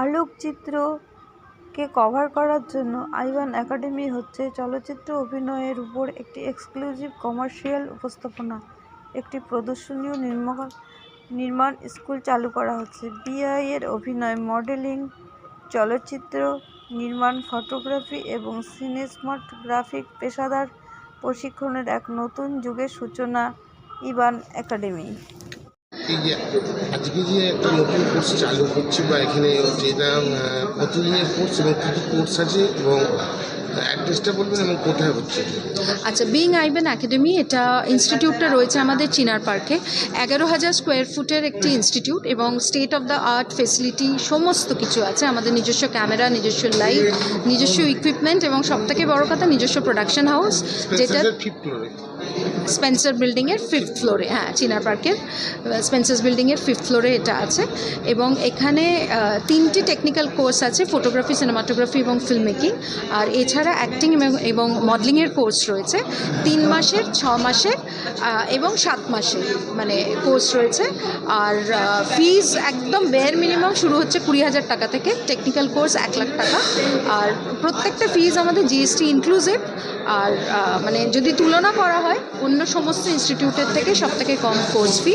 আলোকচিত্রকে cover করার জন্য Ivan academy হচ্ছে চলচ্চিত্র অভিনয়ের উপর একটি এক্সক্লুসিভ কমার্শিয়াল উপস্থাপনা, একটি প্রদর্শনীয় নির্মাণ নির্মাণ স্কুল চালু করা হচ্ছে। বিআই এর অভিনয় মডেলিং চলচ্চিত্র নির্মাণ, ফটোগ্রাফি এবং সিনেমাটোগ্রাফিক পেশাদার প্রশিক্ষণের এক নতুন যুগের সূচনা ইবান একাডেমি। আজকে যে একটা নতুন কোর্স চালু করছি বা এখানে যেটা কতদিনের কোর্স এবং কী কী কোর্স আছে এবং অ্যাড্রেসটা বলবেন এবং কোথায় হচ্ছে? আচ্ছা বিং আইবেন একাডেমি এটা ইনস্টিটিউটটা রয়েছে আমাদের চিনার পার্কে। এগারো হাজার স্কোয়ার ফুটের একটি ইনস্টিটিউট এবং state of the art facility সমস্ত কিছু আছে। আমাদের নিজস্ব ক্যামেরা নিজস্ব লাইট নিজস্ব ইকুইপমেন্ট এবং সবথেকে বড় কথা নিজস্ব প্রোডাকশন হাউস যেটা স্পেন্সার বিল্ডিংয়ের ফিফথ ফ্লোরে হ্যাঁ চিনার পার্কের স্পেন্সার্স বিল্ডিংয়ের ফিফথ ফ্লোরে এটা আছে এবং এখানে তিনটি টেকনিক্যাল কোর্স আছে ফটোগ্রাফি সিনেমাটোগ্রাফি এবং ফিল্ম মেকিং আর এছাড়া অ্যাক্টিং এবং মডেলিংয়ের কোর্স রয়েছে। তিন মাসের, ছ মাসের এবং সাত মাসের মানে কোর্স রয়েছে। আর ফিজ একদম বেয়ার মিনিমাম শুরু হচ্ছে কুড়ি হাজার টাকা থেকে। টেকনিক্যাল কোর্স এক লাখ টাকা। আর প্রত্যেকটা ফিজ আমাদের জিএসটি ইনক্লুসিভ আর মানে যদি তুলনা করা হয় অন্য সমস্ত ইনস্টিটিউটের থেকে সব থেকে কম কোর্স ফি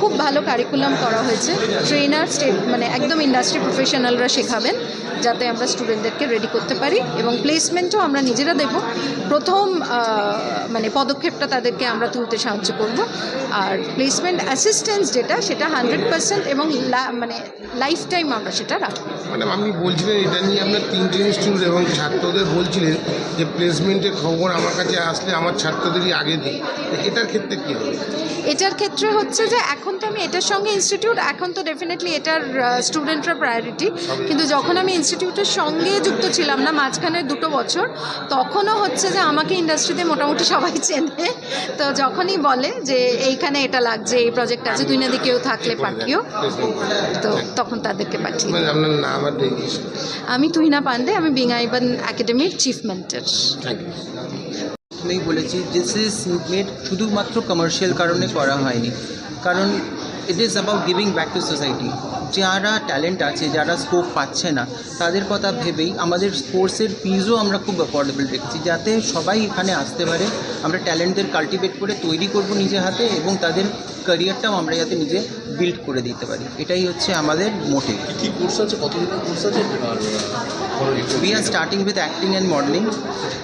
খুব ভালো কারিকুলাম করা হয়েছে। ট্রেনার স্টেট মানে একদম ইন্ডাস্ট্রি প্রফেশনালরা শেখাবেন, যাতে আমরা স্টুডেন্টদেরকে রেডি করতে পারি। এবং প্লেসমেন্টও আমরা নিজেরা দেব। প্রথম মানে পদক্ষেপটা তাদেরকে আমরা তুলতে সাহায্য করব। আর প্লেসমেন্ট অ্যাসিস্ট্যান্স যেটা, সেটা হান্ড্রেড পার্সেন্ট এবং মানে লাইফ টাইম আমরা সেটা রাখব। ম্যাডাম, আপনি বলছিলেন এটা নিয়ে আপনার তিনটে ইনস্টিটিউট এবং ছাত্রদের বলছিলেন যে প্লেসমেন্টের খবর আমার কাছে আসলে আমার ছাত্রদেরই আগে দিই এটার ক্ষেত্রে কী হবে? এটার ক্ষেত্রে হচ্ছে যে এখন তো আমি এটার সঙ্গে ইনস্টিটিউট এখন তো ডেফিনেটলি এটার স্টুডেন্টরা প্রায়োরিটি কিন্তু যখন আমি ইনস্টিটিউটের সঙ্গে যুক্ত ছিলাম না মাঝখানে দুটো বছর তখনও হচ্ছে যে আমাকে ইন্ডাস্ট্রিতে মোটামুটি সবাই চেনে। তো যখনই বলে যে এইখানে এটা লাগছে এই প্রজেক্ট আছে তুই না দি কেউ থাকলে পাঠিও। তো তখন তাদেরকে পাঠিয়ে মানে আমি তুহিনা পান্ডে আমি বিঙাইবান একাডেমির চিফ মেন্টার প্রথমেই বলেছি। দিস ইজ মেড শুধুমাত্র কমার্শিয়াল কারণে করা হয়নি। কারণ it is about giving back to society যারা ট্যালেন্ট আছে, যারা স্কোপ পাচ্ছে না, তাদের কথা ভেবেই আমাদের স্পোর্টসের ফিজও আমরা খুব অ্যাফোর্ডেবল রেখেছি। যাতে সবাই এখানে আসতে পারে। আমরা ট্যালেন্টদের কাল্টিভেট করে তৈরি করব নিজে হাতে এবং তাদের ক্যারিয়ারটাও আমরা যাতে নিজে বিল্ড করে দিতে পারি। এটাই হচ্ছে আমাদের মোটিভ কি কোর্স আছে? কতদিনের কোর্স আছে? আর we are starting with acting and modeling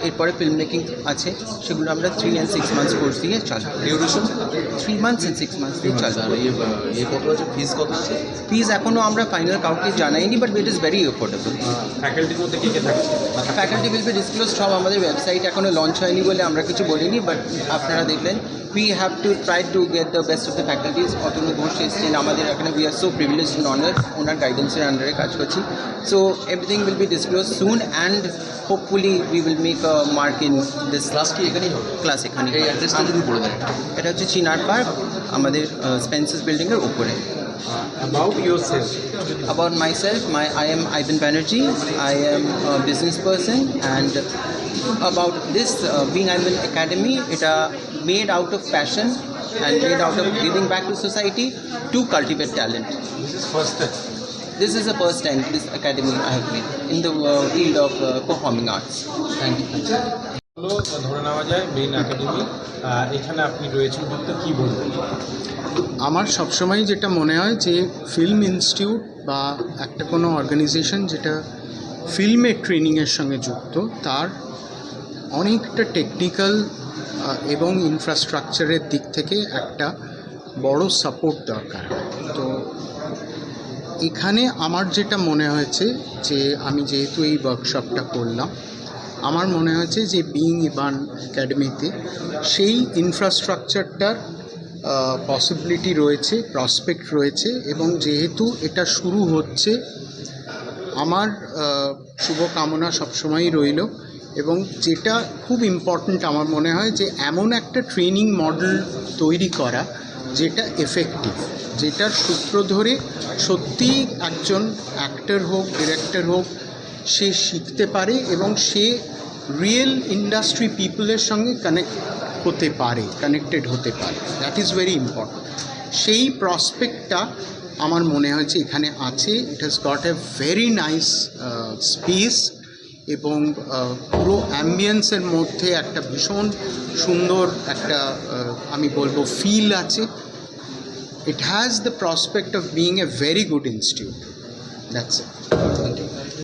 এরপরে ফিল্ম মেকিং আছে। সেগুলো আমরা three and six months course দিয়ে চালু duration three months and six months দিয়ে চালু ইয়ে ইয়ে কত আছে? ফিস কত আছে? ফিজ এখনও আমরা ফাইনাল কাউকে জানাইনি but it is very affordable ফ্যাকাল্টির মধ্যে কে কে থাকছে? ফ্যাকাল্টি উইল বি ডিসক্লোজ সব আমাদের ওয়েবসাইট এখনও লঞ্চ হয়নি বলে আমরা কিছু বলিনি বাট আপনারা দেখলেন we have to try to get the best of the faculties Atanu Ghosh এসছেন আমাদের এখানে we are so privilege in honour ওনার গাইডেন্সের আন্ডারে কাজ করছি so everything will be disclose soon and hopefully we will make a mark in this class কি এখানেই হবে? ক্লাস এখানে এই অ্যাড্রেসটা যদি বলে দেন। এটা হচ্ছে চিনার পার্ক আমাদের স্পেন্সাস বিল্ডিংয়ের উপরে। Yourself About myself, my I am Ivan Banerjee. I am a business person, and about this uh, being Ivan Academy, it uh, made out of passion and made out of giving back to society to cultivate talent. This is first time This is the first time this academy I have made in the uh, field of uh, performing arts. Thank you হলো ধরে নেওয়া যায় main academy এখানে আপনি রয়েছেন যুক্ত কী বলবেন আমার সবসময় যেটা মনে হয় যে ফিল্ম ইনস্টিটিউট বা একটা কোনো অর্গানাইজেশন যেটা ফিল্মের ট্রেনিংয়ের সঙ্গে যুক্ত তার অনেকটা টেকনিক্যাল এবং ইনফ্রাস্ট্রাকচারের দিক থেকে একটা বড় সাপোর্ট দরকার। তো এখানে আমার যেটা মনে হয়েছে যে, আমি যেহেতু এই ওয়ার্কশপটা করলাম, আমার মনে হয়েছে যে বিং ইবান একাডেমিতে সেই ইনফ্রাস্ট্রাকচারটার পসিবিলিটি রয়েছে প্রসপেক্ট রয়েছে এবং যেহেতু এটা শুরু হচ্ছে, আমার শুভকামনা সবসময়ই রইল। এবং যেটা খুব ইম্পর্ট্যান্ট আমার মনে হয় যে এমন একটা ট্রেনিং মডেল তৈরি করা যেটা এফেক্টিভ যেটার সূত্র ধরে সত্যিই একজন অ্যাক্টর হোক ডিরেক্টর হোক, সে শিখতে পারে এবং সে রিয়েল ইন্ডাস্ট্রি পিপলের সঙ্গে কানেক্ট হতে পারে কানেক্টেড হতে পারে। দ্যাট ইজ ভেরি ইম্পর্ট্যান্ট সেই প্রসপেক্টটা আমার মনে হয়েছে এখানে আছে। It has got a very nice space এবং পুরো অ্যাম্বিয়েন্সের মধ্যে একটা ভীষণ সুন্দর একটা আমি বলব ফিল আছে। It has the prospect of being a very good institute that's it